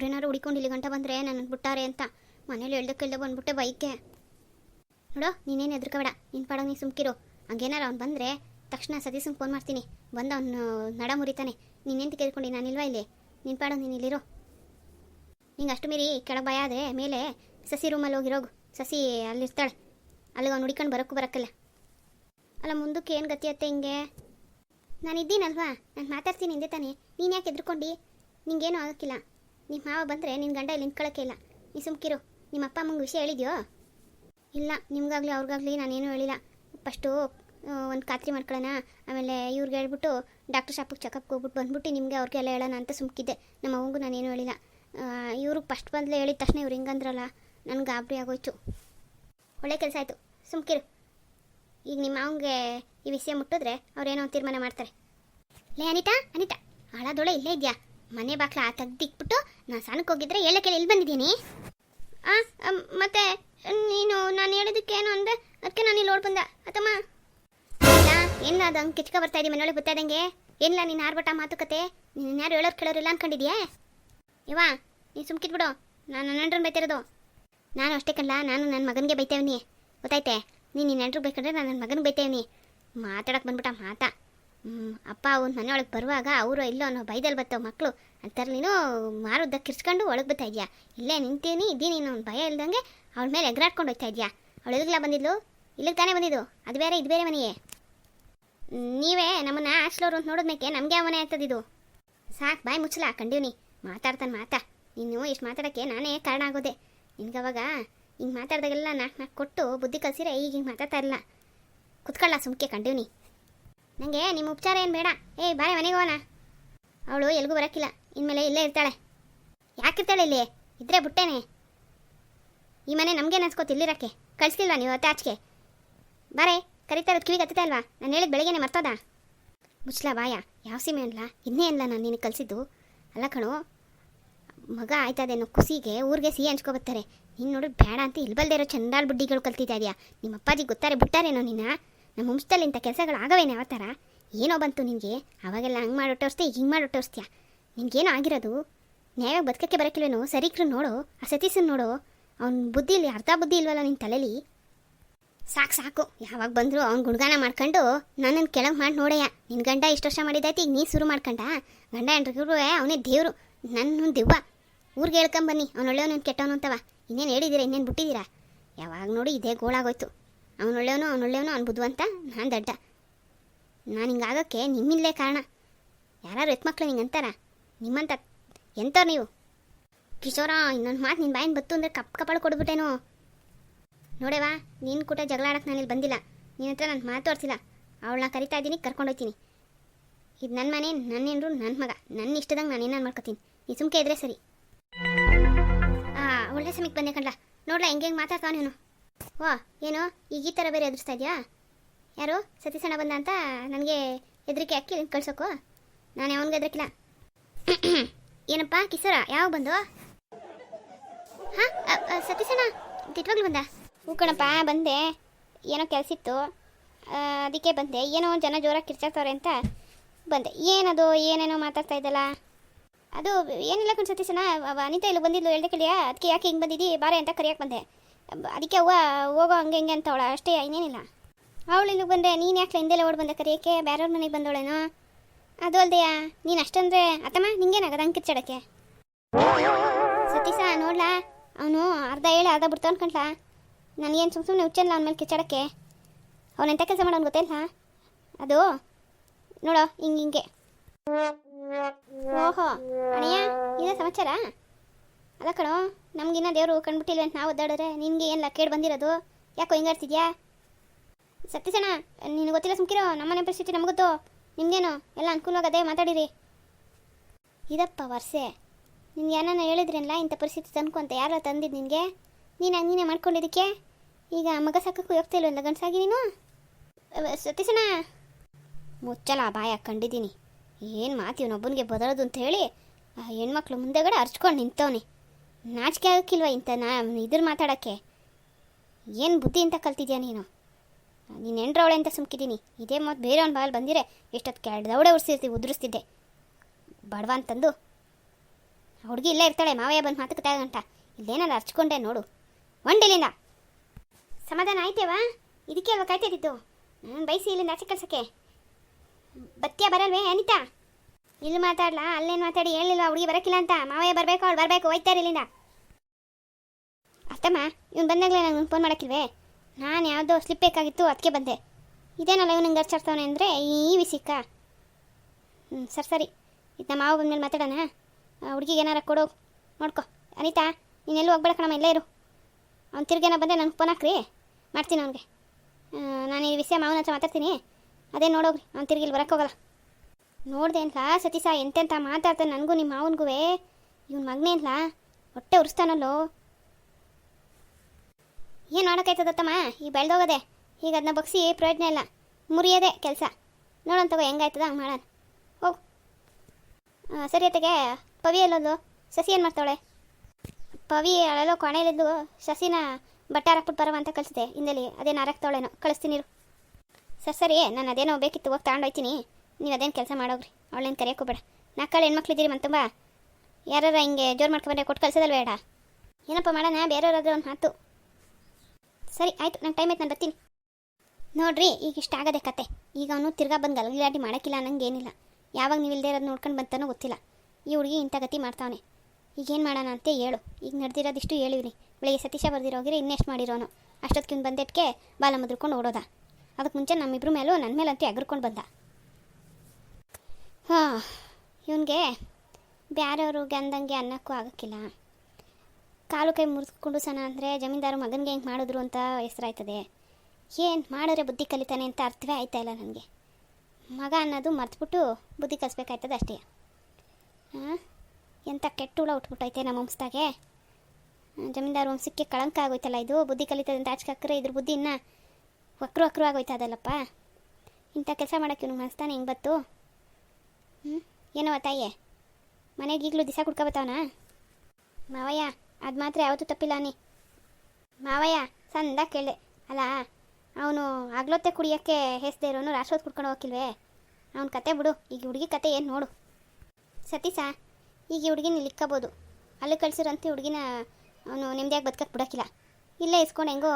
ಅವ್ರೇನಾರು ಹುಡ್ಕೊಂಡು ಇಲ್ಲಿ ಗಂಟ ಬಂದರೆ ನನ್ನ ಬಿಟ್ಟಾರೆ ಅಂತ. ಮನೇಲಿ ಹೇಳ್ದಕ್ಕೆಲ್ಲ ಬಂದ್ಬಿಟ್ಟೆ ಬೈಕೆ. ನೋಡೋ, ನೀನೇನು ಹೆದರ್ಕೋಬೇಡ. ನಿನ್ನ ಪಾಡೋ ನೀನು ಸುಮ್ಕಿರು. ಹಂಗೇನಾರು ಅವ್ನು ಬಂದರೆ ತಕ್ಷಣ ಸತೀಸಂಗೆ ಫೋನ್ ಮಾಡ್ತೀನಿ. ಬಂದು ಅವನು ನಡ ಮುರಿತಾನೆ. ನೀನೇನು ನಾನು ನಾನಿಲ್ವಾ ಇಲ್ಲಿ? ನಿನ್ನ ಪಾಡೋ ನೀನು ಇಲ್ಲಿರೋ. ನಿಂಗೆ ಅಷ್ಟು ಮೀರಿ ಕೆಳಗೆ ಭಯ ಆದರೆ ಮೇಲೆ ಸಸಿ ರೂಮಲ್ಲಿ ಹೋಗಿರೋಗು ಸಸಿ ಅಲ್ಲಿರ್ತಾಳೆ. ಅಲ್ಲಿಗೆ ಅವ್ನು ಹುಡ್ಕೊಂಡು ಬರೋಕ್ಕೂ ಬರೋಕ್ಕಲ್ಲ. ಅಲ್ಲ, ಮುಂದಕ್ಕೆ ಏನು ಗತಿ ಅತ್ತೆ ಹಿಂಗೆ? ನಾನು ಇದ್ದೀನಲ್ವಾ ನಾನು ಮಾತಾಡ್ತೀನಿ ಹಿಂದೆ ತಾನೆ. ನೀನು ಯಾಕೆ ಎದ್ರುಕೊಂಡು ನಿಂಗೇನು ಆಗೋಕ್ಕಿಲ್ಲ. ನಿಮ್ಮ ಮಾವ ಬಂದರೆ ನಿನ್ನ ಗಂಡ ಇಲ್ಲಿ ನಿಂತ್ಕೊಳ್ಳೋಕೆ ಇಲ್ಲ. ನೀ ಸುಮ್ಕಿರು ನಿಮ್ಮ ಅಪ್ಪ ಅಮ್ಮಂಗೆ ವಿಷಯ ಹೇಳಿದ್ಯೋ? ಇಲ್ಲ, ನಿಮಗಾಗಲಿ ಅವ್ರಿಗಾಗಲಿ ನಾನೇನು ಹೇಳಿಲ್ಲ. ಫಸ್ಟು ಒಂದು ಖಾತ್ರಿ ಮಾಡ್ಕೊಳ್ಳೋಣ ಆಮೇಲೆ ಇವ್ರಿಗೆ ಹೇಳ್ಬಿಟ್ಟು ಡಾಕ್ಟರ್ ಶಾಪಿಗೆ ಚೆಕಪ್ಗೆ ಹೋಗ್ಬಿಟ್ಟು ಬಂದ್ಬಿಟ್ಟು ನಿಮಗೆ ಅವ್ರಿಗೆಲ್ಲ ಹೇಳೋಣ ಅಂತ ಸುಮ್ಕಿದ್ದೆ. ನಮ್ಮ ಅವಂಗೂ ನಾನೇನು ಹೇಳಿಲ್ಲ. ಇವ್ರಿಗೆ ಫಸ್ಟ್ ಬಂದಲೇ ಹೇಳಿದ ತಕ್ಷಣ ಇವ್ರು ಹಿಂಗಂದ್ರಲ್ಲ ನನಗೆ ಗಾಬರಿ ಆಗೋಯ್ತು. ಒಳ್ಳೆ ಕೆಲಸ ಆಯಿತು. ಸುಮ್ಕಿರು ಈಗ ನಿಮ್ಮ ಅವಂಗೆ ಈ ವಿಷಯ ಮುಟ್ಟಿದ್ರೆ ಅವ್ರೇನೋ ಒಂದು ತೀರ್ಮಾನ ಮಾಡ್ತಾರೆ. ಲೇ, ಅನಿತಾ ಅನಿತಾ ಹಾಳಾದೊಳೆ ಇಲ್ಲೇ ಇದೆಯಾ? ಮನೆ ಬಾಕ್ಲ ತೆಗ್ದಿಕ್ಬಿಟ್ಟು ನಾನು ಸಣ್ಣಕ್ಕೆ ಹೋಗಿದ್ರೆ ಹೇಳಕ್ಕೆ ಇಲ್ಲಿ ಬಂದಿದ್ದೀನಿ? ಆ ಮತ್ತೆ, ನೀನು, ನಾನು ಹೇಳೋದಕ್ಕೆ ಏನು ಅಂದೆ? ಅದಕ್ಕೆ ನಾನು ಇಲ್ಲಿ ಓಡ್ ಬಂದೆ. ಅತ್ತಮ್ಮ ಏನಿಲ್ಲ, ಅದು ಹಂಗೆ ಕಿಚ್ಕ ಬರ್ತಾ ಇದ್ದೀನಿ ಮನೆಯೊಳಗೆ ಬರ್ತಾ ಇದ್ದಂಗೆ. ಏನಿಲ್ಲ, ನೀನು ಆರ್ಬಟ ಮಾತುಕತೆ. ನೀನು ಯಾರು ಹೇಳೋರು ಕೇಳೋರಿಲ್ಲ ಅನ್ಕೊಂಡಿದ್ಯಾ? ಇವಾ ನೀನು ಸುಮ್ಕಿದ್ಬಿಡು ನಾನು ನನ್ನ ನೆಂಟ್ರನ್ನ ಬೈತಿರೋದು. ನಾನು ಅಷ್ಟೇ ಕಲ್ಲ ನಾನು ನನ್ನ ಮಗನಿಗೆ ಬೈತೇವ್ನಿ ಗೊತ್ತಾಯ್ತೆ? ನೀನು ನಿನ್ನ ಬೇಕಂದ್ರೆ ನಾನು ನನ್ನ ಮಗನಿಗೆ ಬೈತೇವ್ನಿ ಮಾತಾಡಕ್ಕೆ ಬಂದ್ಬಿಟ್ಟ ಮಾತಾ. ಅಪ್ಪ ಅವ್ನ ಮನೆಯೊಳಗೆ ಬರುವಾಗ ಅವರು ಇಲ್ಲೋ ಅನ್ನೋ ಬೈದಲ್ಲಿ ಬರ್ತಾವ ಮಕ್ಕಳು ಅಂತಾರೆ ನೀನು ಮಾರುದ್ದ ಕಿರ್ಸ್ಕೊಂಡು ಒಳಗೆ ಬರ್ತಾ ಇದೆಯಾ? ಇಲ್ಲೇ ನಿಂತೀನಿ ಇದ್ದೀನಿ ಅವ್ನ ಭಯ ಇಲ್ದಂಗೆ ಅವಳ ಮೇಲೆ ಎಗರಾಡ್ಕೊಂಡು ಹೋಗ್ತಾ ಇದೆಯಾ? ಅವಳು ಬಂದಿದ್ಲು? ಇಲ್ಲಿಗೆ ತಾನೇ ಬಂದಿದ್ದು? ಅದು ಬೇರೆ, ಇದು ಬೇರೆ ಮನೆಯೇ? ನೀವೇ ನಮ್ಮನ್ನ ಆಶ್ಲೋರು ಅಂತ ನೋಡಿದ್ಮೇಕೆ ನಮಗೆ ಆ ಮನೆ ಇದು? ಸಾಕು, ಬಾಯಿ ಮುಚ್ಚಲ, ಕಂಡೀವ್ನಿ. ಮಾತಾಡ್ತಾನೆ ಮಾತಾ. ನೀನು ಇಷ್ಟು ಮಾತಾಡೋಕ್ಕೆ ನಾನೇ ಕಾರಣ ಆಗೋದೆ. ನಿನ್ಗವಾಗ ಹಿಂಗೆ ಮಾತಾಡ್ದಾಗೆಲ್ಲ ನಾಲ್ಕು ನಾಲ್ಕು ಕೊಟ್ಟು ಬುದ್ಧಿ ಕಲ್ಸಿರೆ ಈಗ ಹಿಂಗೆ ಮಾತಾಡ್ತಾ ಇಲ್ಲ ಕುತ್ಕೊಳ್ಳ ಸುಮ್ಕೆ, ಕಂಡೀವ್ನಿ. ನನಗೆ ನಿಮ್ಮ ಉಪಚಾರ ಏನು ಬೇಡ. ಏಯ್ ಬಾರೆ ಮನೆಗೆ ಹೋಗೋಣ. ಅವಳು ಎಲ್ಗೂ ಬರೋಕ್ಕಿಲ್ಲ. ಇನ್ಮೇಲೆ ಇಲ್ಲೇ ಇರ್ತಾಳೆ. ಯಾಕಿರ್ತಾಳೆ ಇಲ್ಲಿ? ಇದ್ರೆ ಬಿಟ್ಟೇನೆ. ಈ ಮನೆ ನಮಗೆ ಅನ್ಸ್ಕೋತಿ ಇಲ್ಲಿರಕ್ಕೆ? ಕಳಿಸ್ಲಿಲ್ವಾ ನೀವು ಅತ್ತೆ ಆಚೆಗೆ? ಬಾರೆ, ಕರಿತಾ ಇರೋದು ಕಿವಿಗೆ ಇಲ್ವಾ? ನಾನು ಹೇಳಿದ ಬೆಳಗ್ಗೆನೆ ಮರ್ತೋದ? ಮುಚ್ಲ ಬಾಯ. ಯಾವ ಸೀಮೆ ಅನ್ಲ? ಇನ್ನೇ ಅಲ್ಲ ನಾನು ನಿನಗೆ ಕಲಿಸಿದ್ದು ಅಲ್ಲ ಕಣೋ, ಮಗ ಆಯ್ತದೇನೋ ಖುಷಿಗೆ ಊರಿಗೆ ಸಿಹಿ ಹಂಚ್ಕೊಬತ್ತಾರೆ ನೀನು ನೋಡಿ, ಬೇಡ ಅಂತ ಇಲ್ಬಲ್ದೇ ಇರೋ ಚಂದಾಳ್ ಬುಡ್ಡಿಗಳು ಕಲ್ತಿದ್ದಾರ್ಯಾ ನಿಮ್ಮ ಅಪ್ಪಾಜಿ ಗೊತ್ತಾರೆ, ಬಿಟ್ಟಾರೇನೋ ನಿನ್ನ ನಮ್ಮ ವಂಶದಲ್ಲಿ ಇಂಥ ಕೆಲಸಗಳು ಆಗವೇನೆ ಯಾವ ಥರ ಏನೋ ಬಂತು ನಿನಗೆ? ಅವಾಗೆಲ್ಲ ಹಂಗೆ ಈಗ ಹಿಂಗೆ ಮಾಡಿಟ್ಟೋರ್ಸ್ತ್ಯಾ ನಿನ್ಗೇನೋ ಆಗಿರೋದು? ನ್ಯಾಯವಾಗಿ ಬದುಕಕ್ಕೆ ಬರೋಕ್ಕಿಲ್ವೇನೋ ಸರೀಕ್ರು ನೋಡು, ಆ ಸತೀಸನ್ ನೋಡು. ಅವ್ನ ಬುದ್ಧಿಲಿ ಅರ್ಧ ಬುದ್ಧಿ ಇಲ್ವಲ್ಲ ನಿನ್ನ ತಲೆಲಿ? ಸಾಕು ಸಾಕು. ಯಾವಾಗ ಬಂದರೂ ಅವ್ನು ಗುಣಗಾನ ಮಾಡ್ಕೊಂಡು ನನ್ನನ್ನು ಕೆಳಗೆ ಮಾಡಿ ನೋಡಯ್ಯ. ನಿನ್ನ ಗಂಡ ಇಷ್ಟು ವರ್ಷ ಮಾಡಿದೈತಿ ಈಗ ನೀ ಶುರು ಮಾಡ್ಕೊಂಡ? ಗಂಡ ಎಂಟ್ರಿಗೂ ಅವನೇ ದೇವರು, ನನ್ನ ದೆವ್ವ. ಊರಿಗೆ ಹೇಳ್ಕೊಂಬನ್ನಿ ಅವ್ನು ಒಳ್ಳೆಯವನು ಕೆಟ್ಟವನು ಅಂತವ. ಇನ್ನೇನು ಹೇಳಿದ್ದೀರಾ ಇನ್ನೇನು ಬಿಟ್ಟಿದ್ದೀರಾ ಯಾವಾಗ ನೋಡಿ, ಇದೇ ಗೋಳಾಗೋಯ್ತು. ಅವ್ನು ಒಳ್ಳೆಯವನು, ಅವ್ನು ಬುದ್ಧಿವಂತ? ನಾನು ದಡ್ಡ. ನಾನು ಹಿಂಗಾಗೋಕ್ಕೆ ನಿಮ್ಮಿಲ್ಲೇ ಕಾರಣ. ಯಾರು ಎತ್ಮಕ್ಳು ಹಿಂಗೆ ಅಂತಾರ? ನಿಮ್ಮಂತ ಎಂಥವ್ರು ನೀವು? ಕಿಶೋರ, ಇನ್ನೊಂದು ಮಾತು ನಿನ್ನ ಬಾಯಿನ ಬತ್ತು ಅಂದರೆ ಕಪ್ ಕಪಾಳು ಕೊಡ್ಬಿಟ್ಟೇನು. ನೋಡೇವಾ ನೀನು ಕೂಡ ಜಗಳ ನಾನು ಇಲ್ಲಿ ಬಂದಿಲ್ಲ. ನಿನ್ನ ಹತ್ರ ನಾನು ಮಾತಾಡ್ತಿಲ್ಲ ಅವಳನ್ನ ಕರಿತಾ ಇದ್ದೀನಿ ಕರ್ಕೊಂಡೋಗ್ತೀನಿ ಇದು ನನ್ನ ಮನೆ ನನ್ನ ಹೆಂಡ್ರು ನನ್ನ ಮಗ. ನನ್ನ ಇಷ್ಟದಂಗೆ ನಾನು ಏನಾರು ಮಾಡ್ಕೊತೀನಿ? ನೀ ಸುಮ್ಕೆ ಇದ್ರೆ ಸರಿ. ಒಳ್ಳೆ ಸಮಯಕ್ಕೆ ಬಂದೆ ಕಣ್ಲ. ನೋಡ್ಲಾ, ಹೆಂಗೆ ಹೆಂಗೆ ಮಾತಾಡ್ತಾವ ನೀನು ವಾ ಏನೋ? ಈಗ ಈ ಥರ ಬೇರೆ ಎದುರಿಸ್ತಾ ಇದೆಯಾ ಯಾರು? ಸತೀಸಣ್ಣ ಬಂದ ಅಂತ ನನಗೆ ಹೆದರಿಕೆ ಅಕ್ಕಿ ಕಳ್ಸೋಕು. ನಾನು ಯಾವನಿಗೆ ಹೆದರಿಕಿಲ್ಲ. ಏನಪ್ಪ ಕಿಸರ ಯಾವಾಗ ಬಂದು? ಹಾಂ? ಸತೀಸಣ್ಣ ತಿಟ್ವಾಗ್ಲು ಬಂದ? ಹೂ ಕಣಪ್ಪ, ಬಂದೆ. ಏನೋ ಕೆಲಸ ಇತ್ತು. ಅದಕ್ಕೆ ಬಂದೆ. ಏನೋ ಜನ ಜೋರಾಗಿ ಕಿರ್ಚಾಕ್ತವ್ರೆ ಅಂತ ಬಂದೆ. ಏನದು, ಏನೇನೋ ಮಾತಾಡ್ತಾ ಇದ್ದಲ್ಲ? ಅದು ಏನಿಲ್ಲ ಕಣ್ ಸತೀಸಣ್ಣ ಅನಿತಾ ಇಲ್ಲಿ ಬಂದಿದ್ಲು, ಹೇಳ್ದೆ ಕೇಳಿಯಾ? ಅದಕ್ಕೆ ಯಾಕೆ ಹಿಂಗೆ ಬಂದಿದ್ದಿ ಬಾರೆ ಅಂತ ಕರಿಯಕ್ಕೆ ಬಂದೆ. ಅದಕ್ಕೆ ಅವ್ವ ಹೋಗೋ ಹಂಗೆ ಹಿಂಗೆ ಅಂತ ಅವಳ ಅಷ್ಟೇ ಇನ್ನೇನಿಲ್ಲ. ಅವಳು ಇಲ್ಲಿಗೆ ಬಂದರೆ ನೀನು ಯಾಕೆ ಹಿಂದೆಲ್ಲ ಓಡ್ ಬಂದ ಕರಿಯಕ್ಕೆ ಬೇರೆಯವ್ರ ಮನೆಗೆ ಬಂದವಳೇನೋ? ಅದು ಅಲ್ದೆಯಾ? ನೀನು ಅಷ್ಟಂದ್ರೆ ಅತ್ತಮ್ಮ, ನಿಂಗೇನಾಗದ ಹಂಗೆ ಚಡಕ್ಕೆ? ಸತೀಶ, ನೋಡ್ಲಾ? ಅವನು ಅರ್ಧ ಹೇಳಿ ಅರ್ಧ ಬಿಡ್ತಾವ್ ಅನ್ಕೊಂಡ್ಲಾ? ನನಗೇನು ಸುಮ್ಮ ಸುಮ್ಮನೆ ಹುಚ್ಚಲ್ಲ ಅವನ ಮೇಲೆ ಕಿಚ್ಚಡಕ್ಕೆ ಅವನು ಎಂಥ ಕೆಲಸ ಮಾಡೋನು ಗೊತ್ತಿಲ್ಲ ಅದು, ನೋಡೋ, ಹಿಂಗೆ ಹಿಂಗೆ. ಓಹೋ, ಅಣ್ಣಯ್ಯ, ಇದೇ ಸಮಾಚಾರ? ಅಲ್ಲ ಕಣೋ ನಮಗಿನ್ನ ದೇವರು ಕಂಡುಬಿಟ್ಟಿಲ್ವ ಅಂತ ನಾವು ಒದ್ದಾಡಿದ್ರೆ ನಿನಗೆ ಏನಿಲ್ಲ ಕೇಳಿ ಬಂದಿರೋದು? ಯಾಕೋ ಹಿಂಗಾಡ್ತಿದ್ಯಾ? ಸತ್ಯಸಣ ನಿನಗೆ ಗೊತ್ತಿಲ್ಲ ಸುಮ್ಕಿರೋ ನಮ್ಮನೆ ಪರಿಸ್ಥಿತಿ ನಮಗೊತ್ತು ನಿಮ್ಗೇನು? ಎಲ್ಲ ಅನುಕೂಲವಾಗದೆ ಮಾತಾಡಿರಿ. ಇದಪ್ಪ ವರ್ಷೆ ನಿನ್ಗೆ ಏನಾನ ಹೇಳಿದ್ರಲ್ಲ ಇಂಥ ಪರಿಸ್ಥಿತಿ ತಂದ್ಕೊ ಅಂತ ಯಾರ ತಂದಿದ್ದು ನಿನಗೆ? ನೀನು ಹಂಗೆ ನೀನೇ ಮಾಡ್ಕೊಂಡಿದ್ದಕ್ಕೆ? ಈಗ ಮಗ ಸಾಕಕ್ಕೂ ಹೋಗ್ತಾ ಇಲ್ವಲ್ಲ ಗಂಡಸಾಗಿ ನೀನು? ಸತೀಶಣ್ಣ ಮುಚ್ಚಲ ಬಾಯ ಕಂಡಿದ್ದೀನಿ. ಏನು ಮಾತು ಇವನೊಬ್ಬನಿಗೆ ಬದಲದು ಅಂತ ಹೇಳಿ ಆ ಹೆಣ್ಮಕ್ಳು ಮುಂದೆಗಡೆ ಹರ್ಚ್ಕೊಂಡು ನಿಂತವನೆ. ನಾಚಿಕೆ ಆಗೋಕ್ಕಿಲ್ವ ಇಂಥ ನಾ ಇದ್ರ ಮಾತಾಡೋಕ್ಕೆ. ಏನು ಬುದ್ಧಿ ಅಂತ ಕಲ್ತಿದ್ಯಾ ನೀನು? ನೀನು ಎಂಡ್ರವಳೆ ಅಂತ ಸುಮ್ಕಿದ್ದೀನಿ ಇದೇ ಮತ್ತು ಬೇರೆಯವ್ನ ಬಾಯಲ್ಲಿ ಬಂದಿರೆ. ಎಷ್ಟೊತ್ತು ಕೆಡ್ದವಡೆ ಉರ್ಸಿರ್ತಿ, ಉದುರಿಸ್ತಿದ್ದೆ. ಬಡವ ಅಂತಂದು ಹುಡುಗಿ ಇಲ್ಲೇ ಇರ್ತಾಳೆ, ಮಾವಯ್ಯ ಬಂದು ಮಾತುಕತೆ ಗಂಟ ಇಲ್ಲೇನಲ್ಲ ಹಚ್ಕೊಂಡೆ ನೋಡು. ಒಂಡಿಲಿಂದ ಸಮಾಧಾನ ಆಯ್ತೇವಾ? ಇದಕ್ಕೆ ಅಲ್ವಾ ಕಾಯ್ತಿದ್ದು ನಾನು ಬೈಸಿ ಇಲ್ಲಿಂದ ಆಚೆ ಕಳ್ಸೋಕ್ಕೆ. ಬತ್ತಿಯ ಬರಲ್ವೇ, ಅನಿತಾ? ಇಲ್ಲಿ ಮಾತಾಡ್ಲಾ? ಅಲ್ಲೇನು ಮಾತಾಡಿ? ಹೇಳಿಲ್ವಾ ಹುಡುಗಿ ಬರಕಿಲ್ಲ ಅಂತ. ಮಾವಯ್ಯ ಬರಬೇಕು, ಅವ್ಳು ಬರಬೇಕು ಹೋಯ್ತಾರೆ ಇಲ್ಲಿಂದ. ಅತ್ತಮ್ಮ, ಇವ್ನು ಬಂದಾಗಲೇ ನಂಗೆ ಫೋನ್ ಮಾಡೋಕ್ಕಿಲ್ವೇ? ನಾನು ಯಾವುದೋ ಸ್ಲಿಪ್ ಬೇಕಾಗಿತ್ತು ಅದಕ್ಕೆ ಬಂದೆ. ಇದೇನಲ್ಲ ಇವ್ನು ನಂಗೆ ಅರ್ಚರ್ತವನೆ ಅಂದರೆ, ಈ ವಿಸಿಕ್ಕ. ಹ್ಞೂ ಸರಿ ಸರಿ. ಇದು ಮಾವ ಬಂದ್ಮೇಲೆ ಮಾತಾಡೋಣ. ಹುಡುಗಿಗೆ ಏನಾರ ಕೊಡು. ನೋಡ್ಕೊ. ಅನಿತಾ ನೀನೆಲ್ಲೂ ಹೋಗ್ಬೇಡ ಕಣಮ್ಮ, ಇಲ್ಲೇ ಇರು. ಅವ್ನು ತಿರ್ಗೇನ ಬಂದೆ ನನಗೆ ಫೋನ್ ಹಾಕ್ರಿ. ಮಾಡ್ತೀನಿ ಅವನಿಗೆ. ನಾನು ಈ ವಿಷಯ ಮಾವನ ಹತ್ರ ಮಾತಾಡ್ತೀನಿ. ಅದೇ ನೋಡೋಗ್ರಿ ಅವ್ನು ತಿರ್ಗಿ ಇಲ್ಲಿ ಬರೋಕ್ಕೆ ಹೋಗಲ್ಲ ನೋಡ್ದೆ ಅಂತ ಸತೀಸ ಎಂತೆಂತ ಮಾತಾಡ್ತಾನೆ ನನಗೂ ನಿಮ್ಮ ಮಾವನಿಗೂ ಇವ್ನ ಮಗನೇ ಅಂತ ಹೊಟ್ಟೆ ಉರಿಸ್ತಾನಲ್ಲೋ? ಏನು ಮಾಡೋಕ್ಕಾಯ್ತದತ್ತಮ್ಮ ಈಗ ಬೆಳೆದೋಗದೆ. ಈಗ ಅದನ್ನ ಬಗ್ಸಿ ಪ್ರಯೋಜನ ಇಲ್ಲ. ಮುರಿಯೋದೆ ಕೆಲಸ. ನೋಡೋಣ ತಗೋ, ಹೆಂಗಾಯ್ತದ? ಹಂಗೆ ಮಾಡೋಣ. ಹೋಗು. ಸರಿ ಅತ್ತಗೆ, ಪವಿ ಅಲ್ಲೋದು ಸಸಿ ಏನು ಮಾಡ್ತಾವಳೆ? ಪವಿ ಅಳೆಲ್ಲೋ ಕೊಣೆಯಲ್ಲಿದ್ದು ಸಸಿನ ಬಟ್ಟೆ ಹಾಕ್ಬಿಟ್ಟು ಬರವ ಅಂತ ಕಳಿಸಿದೆ. ಹಿಂದಲ್ಲಿ. ಅದೇನು ಹಾರಾಕ್ತಾವಳೇನೋ ಕಳಿಸ್ತೀನಿ. ಸರ್, ಸರಿ. ನಾನು ಅದೇನೋ ಬೇಕಿತ್ತು ಹೋಗಿ ತಗೊಂಡೋಯ್ತೀನಿ ನೀವು ಅದೇನು ಕೆಲಸ ಮಾಡೋಗ್ರಿ. ಅವಳೇನು ಕರೆಯೋಕ್ಕೂ ಬೇಡ. ನಾಲ್ಕಾಳು ಹೆಣ್ಮಕ್ಳಿದ್ದೀರಿ ಮತ್ತು ತುಂಬ. ಯಾರು ಹಿಂಗೆ ಜೋರು ಮಾಡ್ಕೊಂಡ್ರೆ ಕೊಟ್ಟು ಕಳ್ಸೋದಲ್ಲ ಬೇಡ. ಏನಪ್ಪ ಮಾಡೋಣ ಬೇರೆಯವ್ರಾದ್ರೆ ಒಂದು ಮಾತು. ಸರಿ, ಆಯಿತು, ನಂಗೆ ಟೈಮ್ ಆಯ್ತು, ನಾನು ಬರ್ತೀನಿ. ನೋಡ್ರಿ, ಈಗ ಇಷ್ಟ ಆಗದೆ ಕತೆ. ಈಗ ಅವನು ತಿರ್ಗಾ ಬಂದು ಗಲಗಲಾಟಿ ಮಾಡೋಕ್ಕಿಲ್ಲ ನಂಗೆ ಏನಿಲ್ಲ. ಯಾವಾಗ ನೀವು ಇಲ್ಲದೆ ಇರೋದು ನೋಡ್ಕೊಂಡು ಬಂತಾನೋ ಗೊತ್ತಿಲ್ಲ. ಈ ಹುಡುಗಿ ಇಂಥ ಗತಿ ಮಾಡ್ತಾವನೆ. ಈಗೇನು ಮಾಡೋಣ ಅಂತ ಹೇಳು. ಈಗ ನಡೆದಿರೋದಿಷ್ಟು ಹೇಳಿವ್ರಿ. ಬೆಳಿಗ್ಗೆ ಸತೀಶ ಬರ್ದಿರೋಗಿರಿ ಇನ್ನೆಷ್ಟು ಮಾಡಿರೋನು. ಅಷ್ಟೊತ್ತಿಗೆ ಬಂದಿದ್ದಕ್ಕೆ ಬಾಲ ಮುದ್ರಕೊಂಡು ಓಡೋದ. ಅದಕ್ಕೆ ಮುಂಚೆ ನಮ್ಮಿಬ್ರ ಮೇಲೂ ನನ್ನ ಮೇಲಂತೂ ಎಗರ್ಕೊಂಡು ಬಂದ. ಹಾಂ, ಇವನಿಗೆ ಬೇರೆಯವರು ಅಂದಂಗೆ ಅನ್ನಕ್ಕೂ ಆಗೋಕ್ಕಿಲ್ಲ. ಕಾಲು ಕೈ ಮುರಿಸ್ಕೊಂಡು ಸಣ್ಣ ಅಂದರೆ ಜಮೀನ್ದಾರು ಮಗನಿಗೆ ಹೆಂಗೆ ಮಾಡಿದ್ರು ಅಂತ ಹೆಸರಾಯ್ತದೆ. ಏನು ಮಾಡಿದ್ರೆ ಬುದ್ಧಿ ಕಲಿತಾನೆ ಅಂತ ಅರ್ಥವೇ ಆಯ್ತಾ ಇಲ್ಲ ನನಗೆ. ಮಗ ಅನ್ನೋದು ಮರ್ತುಬಿಟ್ಟು ಬುದ್ಧಿ ಕಲಿಸ್ಬೇಕಾಯ್ತದೆ ಅಷ್ಟೇ. ಹಾಂ ಎಂಥ ಕೆಟ್ಟ ಹುಳ ಉಟ್ಬಿಟ್ಟೈತೆ ನಮ್ಮ ವಂಶದಾಗೆ. ಜಮೀನ್ದಾರು ವಂಶಕ್ಕೆ ಕಳಂಕ ಆಗೋಯ್ತಲ್ಲ ಇದು, ಬುದ್ಧಿ ಕಲಿತದೆ ಅಂತ ಆಚೆ ಇದ್ರ ಬುದ್ಧಿ ಇನ್ನೂ ವಕ್ರು ವಕ್ರು ಆಗೋಯ್ತಾ ಅದಲ್ಲಪ್ಪ. ಇಂಥ ಕೆಲಸ ಮಾಡೋಕ್ಕೆ ಇವ್ನಿಗೆ ಮನಸ್ತಾನೆ ಹೆಂಗೆ ಬತ್ತು? ಹ್ಞೂ ಏನವ ತಾಯಿ? ಮನೆಗೆ ಈಗಲೂ ದಿಸ ಕುಡ್ಕೊಬತ್ತವನಾ ಮಾವಯ್ಯ, ಅದು ಮಾತ್ರ ಯಾವತ್ತೂ ತಪ್ಪಿಲ್ಲ ನೀ ಮಾವಯ್ಯ, ಸಂದ ಕೇಳಿದೆ. ಅಲ್ಲ ಅವನು ಆಗ್ಲೊತ್ತೆ ಕುಡಿಯೋಕ್ಕೆ ಹೆಸ್ದೆ ಇರೋನು ರಾಶ್ವತ್ ಕುಡ್ಕೊಂಡು ಹೋಗಿಲ್ವೇ ಅವನ ಕತೆ ಬಿಡು, ಈಗ ಹುಡುಗಿ ಕತೆ ಏನು ನೋಡು. ಸತೀಸ ಈಗ ಹುಡುಗಿನ ಇಲ್ಲಿಕ್ಕಬೋದು ಅಲ್ಲಿ ಕಳಿಸಿರೋಂಥ ಹುಡುಗಿನ ಅವನು ನೆಮ್ಮದಿಯಾಗಿ ಬದುಕಕ್ಕೆ ಬಿಡೋಕ್ಕಿಲ್ಲ. ಇಲ್ಲೇ ಇಸ್ಕೊಂಡು ಹೆಂಗೋ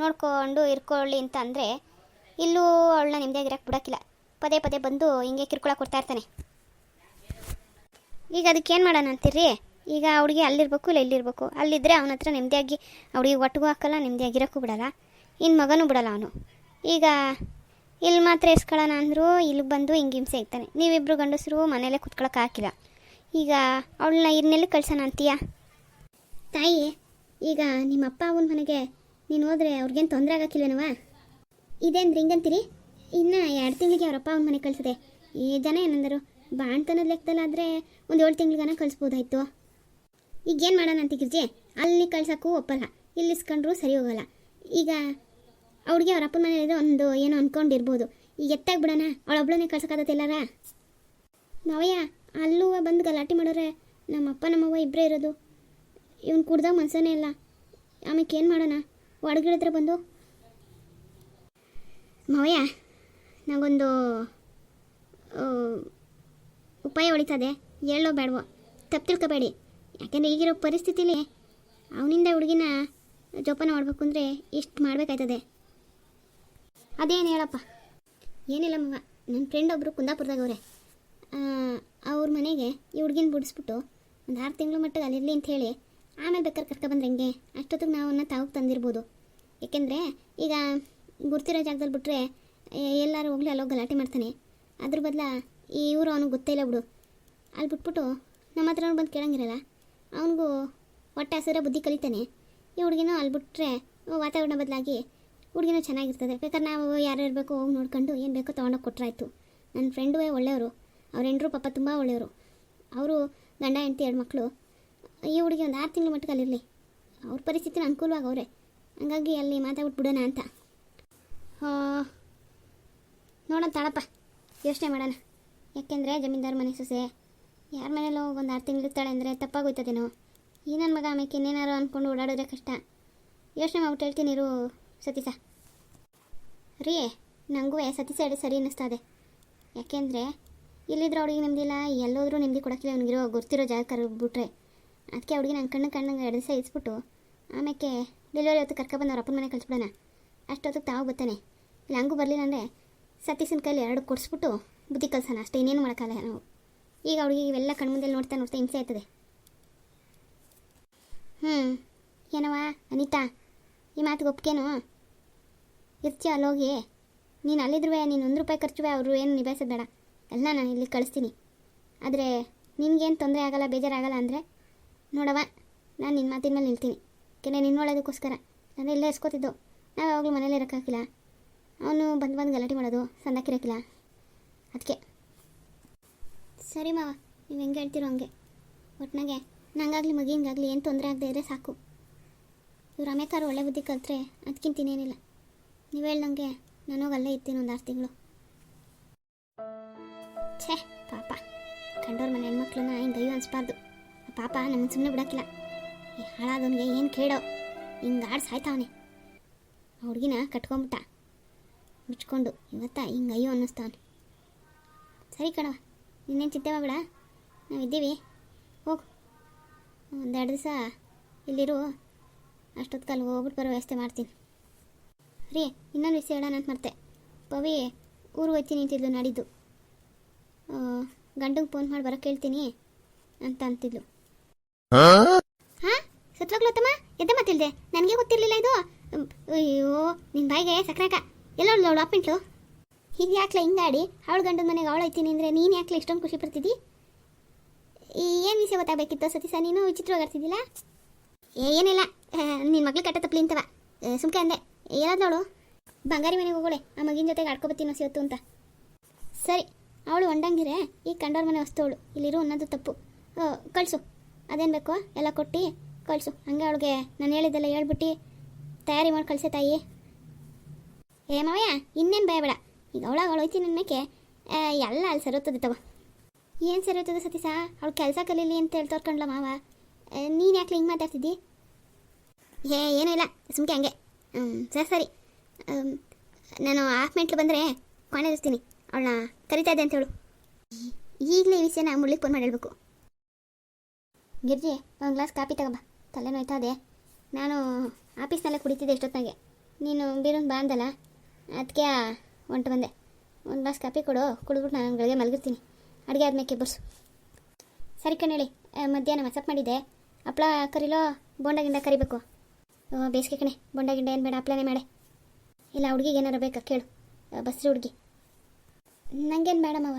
ನೋಡ್ಕೊಂಡು ಇರ್ಕೊಳ್ಳಿ ಅಂತ ಅಂದರೆ ಇಲ್ಲೂ ಅವಳನ್ನ ನೆಮ್ಮದಿಯಾಗಿ ಇರೋಕ್ಕೆ ಬಿಡೋಕ್ಕಿಲ್ಲ. ಪದೇ ಪದೇ ಬಂದು ಹಿಂಗೆ ಕಿರುಕುಳ ಕೊಡ್ತಾ ಇರ್ತಾನೆ. ಈಗ ಅದಕ್ಕೆ ಏನು ಮಾಡೋಣ ಅಂತೀರಿ? ಈಗ ಹುಡುಗಿ ಅಲ್ಲಿರ್ಬೇಕು, ಇಲ್ಲ ಇಲ್ಲಿರ್ಬೇಕು? ಅಲ್ಲಿದ್ದರೆ ಅವನ ಹತ್ರ ನೆಮ್ಮದಿಯಾಗಿ ಹುಡುಗಿ ಒಟ್ಟಿಗೂ ಹಾಕಲ್ಲ ನೆಮ್ಮದಿಯಾಗಿರೋಕ್ಕೂ ಬಿಡಲ್ಲ. ಇನ್ನು ಮಗನೂ ಬಿಡಲ್ಲ ಅವನು. ಈಗ ಇಲ್ಲಿ ಮಾತ್ರ ಎಸ್ಕೊಳ್ಳೋಣ ಅಂದರೂ ಇಲ್ಲಿ ಬಂದು ಹಿಂಗೆ ಹಿಂಸೆ ಇರ್ತಾನೆ. ನೀವಿಬ್ಬರು ಗಂಡಸರು ಮನೆಯಲ್ಲೇ ಕುತ್ಕೊಳಕ್ಕೆ ಹಾಕಿಲ್ಲ. ಈಗ ಅವಳನ್ನ ಇರ್ನೆಲ್ಲಿ ಕಳ್ಸೋಣ ಅಂತೀಯ? ತಾಯಿ, ಈಗ ನಿಮ್ಮ ಅಪ್ಪ ಅವನ ಮನೆಗೆ ನೀನು ಹೋದ್ರೆ ಅವ್ರಿಗೇನು ತೊಂದರೆ ಆಗಕ್ಕಿಲ್ವೇನವ ಇದೇನ್ರಿ ಹಿಂಗಂತೀರಿ ಇನ್ನು ಎರಡು ತಿಂಗಳಿಗೆ ಅವರಪ್ಪ ಅವ್ನ ಮನೆಗೆ ಕಳ್ಸಿದೆ. ಈ ಜನ ಏನಂದರು? ಬಾಣ್ತನದ ಲೆಕ್ಕದಲ್ಲಾದರೆ ಒಂದು ಏಳು ತಿಂಗ್ಳಿಗನ ಕಳಿಸ್ಬೋದಾಯ್ತು. ಈಗ ಏನು ಮಾಡೋಣ ಅಂತ ಗಿರ್ಜಿ ಅಲ್ಲಿ ಕಳ್ಸೋಕ್ಕೂ ಒಪ್ಪಲ್ಲ. ಇಲ್ಲಿ ಇಸ್ಕೊಂಡ್ರು ಸರಿ ಹೋಗಲ್ಲ. ಈಗ ಅವ್ರಿಗೆ ಅವ್ರ ಅಪ್ಪನ ಮನೇಲಿದ್ರೆ ಒಂದು ಏನೋ ಅಂದ್ಕೊಂಡಿರ್ಬೋದು ಈಗ ಎತ್ತಾಗಿ ಬಿಡೋಣ? ಅವಳೊಬ್ಳನ್ನೇ ಕಳ್ಸೋಕ್ಕಾಗತ್ತೆ ಎಲ್ಲಾರ? ಮಾವಯ್ಯ, ಅಲ್ಲೂ ಬಂದು ಗಲಾಟೆ ಮಾಡೋರೆ ನಮ್ಮಪ್ಪ ನಮ್ಮವ್ವ ಇಬ್ಬರೇ ಇರೋದು. ಇವ್ನು ಕುಡ್ದಾಗ ಮನ್ಸನೇ ಇಲ್ಲ. ಆಮೇಲೆ ಏನು ಮಾಡೋಣ? ಒಡಗಿಡಿದ್ರೆ ಬಂದು. ಮಾವಯ್ಯ ನನಗೊಂದು ಉಪಾಯ ಉಳಿತದೆ ಹೇಳೋ ಬೇಡವೋ. ತಪ್ಪು ತಿಳ್ಕೊಬೇಡಿ. ಯಾಕೆಂದರೆ ಈಗಿರೋ ಪರಿಸ್ಥಿತಿಲಿ ಅವನಿಂದ ಹುಡುಗಿನ ಜೋಪಾನ ಮಾಡಬೇಕು ಅಂದರೆ ಇಷ್ಟು ಮಾಡಬೇಕಾಯ್ತದೆ. ಅದೇನು ಹೇಳಪ್ಪ? ಏನಿಲ್ಲ ಮಗ ನನ್ನ ಫ್ರೆಂಡ್ ಒಬ್ಬರು ಕುಂದಾಪುರದಾಗವ್ರೆ ಅವ್ರ. ಮನೆಗೆ ಈ ಹುಡುಗಿನ ಬಿಡಿಸ್ಬಿಟ್ಟು ಒಂದು ಆರು ತಿಂಗಳು ಮಟ್ಟಿಗೆ ಅಲ್ಲಿರಲಿ ಅಂತ ಹೇಳಿ ಆಮೇಲೆ ಬೇಕಾದ್ರೆ ಕರ್ಕೊಬಂದ್ರೆ ಹೆಂಗೆ? ಅಷ್ಟೊತ್ತಿಗೆ ನಾವು ಅವನ್ನ ತಾವು ತಂದಿರ್ಬೋದು. ಏಕೆಂದರೆ ಈಗ ಗುರ್ತಿರೋ ಜಾಗದಲ್ಲಿ ಬಿಟ್ಟರೆ ಎಲ್ಲರೂ ಹೋಗ್ಲಿ, ಅಲ್ಲೋಗಿ ಗಲಾಟೆ ಮಾಡ್ತಾನೆ. ಅದ್ರ ಬದಲ ಈ ಇವರು ಅವನಿಗೆ ಗೊತ್ತೇ ಇಲ್ಲ ಬಿಡು. ಅಲ್ಲಿ ಬಿಟ್ಬಿಟ್ಟು ನಮ್ಮ ಹತ್ರ ಬಂದು ಕೇಳಂಗಿರಲ್ಲ. ಅವನಿಗೂ ಹೊಟ್ಟೆ ಹಸಿರ ಬುದ್ಧಿ ಕಲಿತಾನೆ. ಈ ಹುಡುಗಿನೂ ಅಲ್ಲಿ ಬಿಟ್ರೆ ವಾತಾವರಣ ಬದಲಾಗಿ ಹುಡುಗಿನೂ ಚೆನ್ನಾಗಿರ್ತದೆ. ಬೇಕಾದ್ರೆ ನಾವು ಯಾರು ಇರಬೇಕು ಹೋಗಿ ನೋಡ್ಕೊಂಡು ಏನು ಬೇಕೋ ತೊಗೊಂಡೋಗಿ ಕೊಟ್ಟರಾಯ್ತು ನನ್ನ ಫ್ರೆಂಡುವೇ ಒಳ್ಳೆಯವರು. ಅವ್ರ ಹೆಂಡ್ರು ಪಾಪ ತುಂಬ ಒಳ್ಳೆಯವರು. ಅವರು ಗಂಡ, ಹೆಂಡತಿ, ಎರಡು ಮಕ್ಕಳು. ಈ ಹುಡುಗಿ ಒಂದು ಆರು ತಿಂಗಳ ಮಟ್ಟಿಗೆ ಅಲ್ಲಿರಲಿ. ಅವ್ರ ಪರಿಸ್ಥಿತಿನ ಅನುಕೂಲವಾಗಿ ಅವರೇ. ಹಂಗಾಗಿ ಅಲ್ಲಿ ಮಾತಾಡ್ಬಿಟ್ಟು ಬಿಡೋಣ ಅಂತ. ನೋಡೋಣ ತಾಳಪ್ಪ. ಯೋಚನೆ ಮಾಡೋಣ. ಯಾಕೆಂದರೆ ಜಮೀನ್ದಾರ್ ಮನೆ ಸೊಸೆ, ಯಾರ ಮನೇಲೋ ಒಂದು ಆರು ತಿಂಗಳು ಇರ್ತಾಳೆ ಅಂದರೆ ತಪ್ಪಾಗೋಯ್ತದೇನೋ. ಈ ನನ್ನ ಮಗ ಆಮೇಲೆ ಇನ್ನೇನಾರು ಅಂದ್ಕೊಂಡು ಓಡಾಡಿದ್ರೆ ಕಷ್ಟ. ಯೋಚನೆ ಮಾಡ್ಬಿಟ್ಟು ಹೇಳ್ತೀನಿ ಇರು ಸತೀಸ ರೀ ನನಗೂ ಸತೀಸ ಹೇಳಿ ಸರಿ ಅನ್ನಿಸ್ತದೆ ಯಾಕೆಂದರೆ ಇಲ್ಲಿದ್ರೆ ಅವ್ಳಿಗೆ ನೆಮ್ಮದಿಲ್ಲ ಎಲ್ಲೋದ್ರೂ ನೆಮ್ಮದಿ ಕೊಡೋಕ್ಕಿಲ್ಲ ಅವ್ನಿಗಿರೋ ಗೊತ್ತಿರೋ ಜಾಗ ಕರ್ಬಿಟ್ರೆ ಅದಕ್ಕೆ ಅವ್ಳಿಗೆ ನನ್ನ ಕಣ್ಣು ಕಣ್ಣಂಗೆ ಎರಡು ದಿವಸ ಇಸ್ಬಿಟ್ಟು ಆಮೇಲೆ ಡೆಲಿವರಿ ಹೊತ್ತು ಕರ್ಕೊಬಂದು ಅವ್ರ ಅಪ್ಪನ ಮನೆ ಕಳಿಸ್ಬಿಡೋಣ. ಅಷ್ಟೊತ್ತಿಗೆ ತಾವು ಬರ್ತಾನೆ. ಇಲ್ಲ, ಹಂಗೂ ಬರಲಿಲ್ಲ ಅಂದರೆ ಸತೀಶನ ಕೈಲಿ ಎರಡು ಕೊಡಿಸ್ಬಿಟ್ಟು ಬುದ್ಧಿ ಕಲ್ಸೋಣ ಅಷ್ಟೇ, ಇನ್ನೇನು ಮಾಡೋಕ್ಕಲ್ಲ ನಾವು. ಈಗ ಅವ್ರಿಗೆ ಇವೆಲ್ಲ ಕಣ್ಮುಂದಲ್ಲಿ ನೋಡ್ತಾ ನೋಡ್ತಾ ಹಿಂಸೆ ಆಯ್ತದೆ. ಹ್ಞೂ ಏನವ ಅನಿತಾ, ಈ ಮಾತಿಗೆ ಒಪ್ಕೇನು ಇರ್ತೀಯ ಅಲ್ಲೋಗಿ ನೀನು ಅಲ್ಲಿದ್ರೂ ನೀನು ಒಂದು ರೂಪಾಯಿ ಖರ್ಚುವೆ, ಅವರು ಏನು ನಿಭಾಯಿಸೋದು ಬೇಡ. ಎಲ್ಲ ನಾನು ಇಲ್ಲಿ ಕಳಿಸ್ತೀನಿ. ಆದರೆ ನಿನಗೇನು ತೊಂದರೆ ಆಗಲ್ಲ, ಬೇಜಾರಾಗಲ್ಲ ಅಂದರೆ? ನೋಡವ ನಾನು ನಿನ್ನ ಮಾತಿನ ಮೇಲೆ ನಿಲ್ತೀನಿ. ಯಾಕೆಂದರೆ ನಿನ್ನ ಒಳ್ಳೇದಕ್ಕೋಸ್ಕರ ನಾನು ಇಲ್ಲೇ ಇಸ್ಕೋತಿದ್ದು. ನಾವು ಯಾವಾಗಲೂ ಮನೇಲಿ ಇರೋಕ್ಕಾಗಿಲ್ಲ. ಅವನು ಬಂದು ಬಂದು ಗಲಾಟೆ ಮಾಡೋದು ಸಂದಾಕಿರೋಕ್ಕಿಲ್ಲ ಅದಕ್ಕೆ ಸರಿ ಮಾವ, ನೀವು ಹೆಂಗೆ ಹೇಳ್ತಿರೋ ಹಂಗೆ. ಒಟ್ನಾಗೆ ನಂಗಾಗಲಿ, ಮಗಿಂಗಾಗಲಿ ಏನು ತೊಂದರೆ ಆಗದೆ ಇದ್ರೆ ಸಾಕು. ಇವ್ರು ಅಮೇಕಾರು ಒಳ್ಳೆ ಬುದ್ಧಿ ಕಲ್ತ್ರೆ ಅದಕ್ಕಿಂತ ಇನ್ನೇನಿಲ್ಲ. ನೀವು ಹೇಳ್ದಂಗೆ ನಾನು ಹೋಗಿ ಅಲ್ಲೇ ಇರ್ತೀನಿ ಒಂದು ಆರು ತಿಂಗಳು. ಛೇ, ಪಾಪ. ಕಂಡೋರ್ ಮನೆ ಹೆಣ್ಮಕ್ಳನ್ನ ಹಿಂಗೆ ಅಯ್ಯೋ ಅನ್ಸ್ಬಾರ್ದು. ಪಾಪ ನಮ್ಮನ್ನು ಸುಮ್ಮನೆ ಬಿಡೋಕ್ಕಿಲ್ಲ. ಈ ಹಾಳಾದವನಿಗೆ ಏನು ಕೇಳೋ ಹಿಂಗೆ ಆಡ್ ಸಾಯ್ತಾವನೆ ಆ ಹುಡುಗಿನ ಕಟ್ಕೊಂಬಿಟ್ಟ. ಮುಚ್ಕೊಂಡು ಇವತ್ತ ಹಿಂಗೆ ಅಯ್ಯೋ ಅನ್ನಿಸ್ತಾನೆ ಸರಿ ಕಣ ಇನ್ನೇನು ಚಿಂತೆ ಮಾಡಬೇಡ. ನಾವಿದ್ದೀವಿ ಹೋಗು. ಒಂದೆರಡು ದಿವಸ ಇಲ್ಲಿರು. ಅಷ್ಟೊತ್ತು ಕಾಲ ಹೋಗ್ಬಿಟ್ಟು ಬರೋ ವ್ಯವಸ್ಥೆ ಮಾಡ್ತೀನಿ. ರೀ ಇನ್ನೊಂದು ವಿಷಯ ಹೇಳೋಣ ಅಂತ ಮರ್ತೆ ಪವಿ ಊರು ಹೋಗ್ತೀನಿ ಅಂತಿದ್ಲು ನಾಡಿದ್ದು. ಗಂಡಂಗೆ ಫೋನ್ ಮಾಡಿ ಬರೋಕ್ಕೆ ಹೇಳ್ತೀನಿ ಅಂತ ಅಂತಿದ್ಲು. ಹಾಂ? ಸತ್ವಾಗ್ಲತ್ತಮ್ಮ? ಎದ್ದ ಮಾತಿಲ್ದೆ? ನನಗೆ ಗೊತ್ತಿರಲಿಲ್ಲ ಇದು. ಅಯ್ಯೋ ನಿನ್ನ ಬಾಯಿಗೆ ಸಕ್ರಾಕ. ಎಲ್ಲ ಅವಳು ಅಪ್ಪಿಂಟ್ಲು ಹೀಗೆ ಯಾಕ್ಲ ಹಿಂಗಾಡಿ ಅವಳು ಗಂಡನ ಮನೆಗೆ ಅವಳೈತೀನಿ ಅಂದರೆ ನೀನು ಯಾಕ್ಲೆ ಇಷ್ಟೊಂದು ಖುಷಿ ಪಡ್ತಿದ್ದಿ? ಏನು ವಿಷಯ ಗೊತ್ತಾಗಬೇಕಿತ್ತು ಸತೀಸ ನೀನು ವಿಚಿತ್ರವಾಗಿ ಆಡ್ತಿದ್ದಿಲ್ಲ? ಏ, ಏನಿಲ್ಲ. ನಿನ್ನ ಮಗ್ಳು ಕಟ್ಟ ತಪ್ಪಲಿ ಅಂತವ. ಸುಮ್ಕೆ ಅಂದೆ. ಏನಾದ್ನವಳು ಬಂಗಾರಿ ಮನೆಗೆ ಹೋಗೋಳೆ. ಆ ಮಗಿನ ಜೊತೆಗೆ ಆಡ್ಕೊಬತ್ತೀನಿ ಸಿವತ್ತು ಅಂತ. ಸರಿ, ಅವಳು ಒಂಡಂಗಿರೆ ಈ ಕಂಡವ್ರ ಮನೆ ಹೊಸ್ತವಳು. ಇಲ್ಲಿರು ಅನ್ನೋದು ತಪ್ಪು. ಕಳ್ಸು. ಅದೇನು ಬೇಕೋ? ಎಲ್ಲ ಕೊಟ್ಟು ಕಳಿಸು. ಹಂಗೆ ಅವಳಿಗೆ ನಾನು ಹೇಳಿದ್ದೆಲ್ಲ ಹೇಳ್ಬಿಟ್ಟು, ತಯಾರಿ ಮಾಡಿ ಕಳಿಸೆ ತಾಯಿ. ಏ ಮಾವಯ್ಯ ಇನ್ನೇನು ಭಯ ಬೇಡ ಈಗ ಅವಳಾಗ ಅವಳು ಹೋಯ್ತೀನಿ ಅನ್ನಕ್ಕೆ ಆ, ಎಲ್ಲ ಅಲ್ಲಿ ಸರೋತದೆ ತಗೋ. ಏನು ಸರೋತದೆ ಸತೀಸ ಅವಳು ಕೆಲಸ ಕಲೀಲಿ ಅಂತ ಹೇಳಿ ತೋರ್ಕೊಂಡ್ಲ ಮಾವ. ನೀನು ಯಾಕೆ ಹಿಂಗೆ ಮಾತಾಡ್ತಿದ್ದಿ? ಏ ಏನೂ ಇಲ್ಲ ಸುಮ್ಕೆ ಹಂಗೆ. ಹ್ಞೂ ಸರಿ ಸರಿ. ನಾನು ಹಾಫ್ ಮಿನಿಟ್ಲು ಬಂದರೆ ಕೊನೆಲಿರ್ತೀನಿ ಅವಳನ್ನ ಕರಿತಾ ಇದ್ದೆ ಅಂತ ಹೇಳು. ಈಗಲೇ ಈ ವಿಷಯನ ಮುಳ್ಳಿಗೆ ಫೋನ್ ಮಾಡಿ ಹೇಳ್ಬೇಕು. ಗಿರ್ಜಿ ಒಂದು ಗ್ಲಾಸ್ ಕಾಫಿ ತಗೊಂಬ ತಲೆ ನೋಯ್ತಾ ಇದೆ. ನಾನು ಆಫೀಸ್ನಲ್ಲೇ ಕುಡಿತಿದ್ದೆ ಎಷ್ಟೊತ್ತಾಗೆ ನೀನು ಬೀರೊಂದು ಬಾ ಅಂದಲ್ಲ. ಅದಕ್ಕೆ ಹೊಂಟು ಬಂದೆ. ಒಂದು ಗ್ಲಾಸ್ ಕಾಫಿ ಕೊಡು ಕುಡಿದ್ಬಿಟ್ಟು ನಾನು ಬೆಳಗ್ಗೆ ಮಲಗಿರ್ತೀನಿ. ಅಡುಗೆ ಆದ್ಮೇಲೆ ಬರ್ಸು. ಸರಿ ಕಣೇಳಿ ಮಧ್ಯಾಹ್ನ ಮಸಪ್ ಮಾಡಿದ್ದೆ. ಹಪ್ಳ ಕರಿಲೋ ಬೋಂಡ ಗಿಂಡ ಕರಿಬೇಕು. ಓ, ಬೇಸಿಗೆ ಕಣೆ ಬೋಂಡ ಗಿಂಡ ಏನು ಬೇಡ ಹಪ್ಳನೇ ಮಾಡೆ. ಇಲ್ಲ ಹುಡುಗಿಗೆ ಏನಾರು ಬೇಕಾ ಕೇಳು. ಬಸ್ರಿ ಹುಡುಗಿ. ನನಗೇನು ಬೇಡ ಮಾವ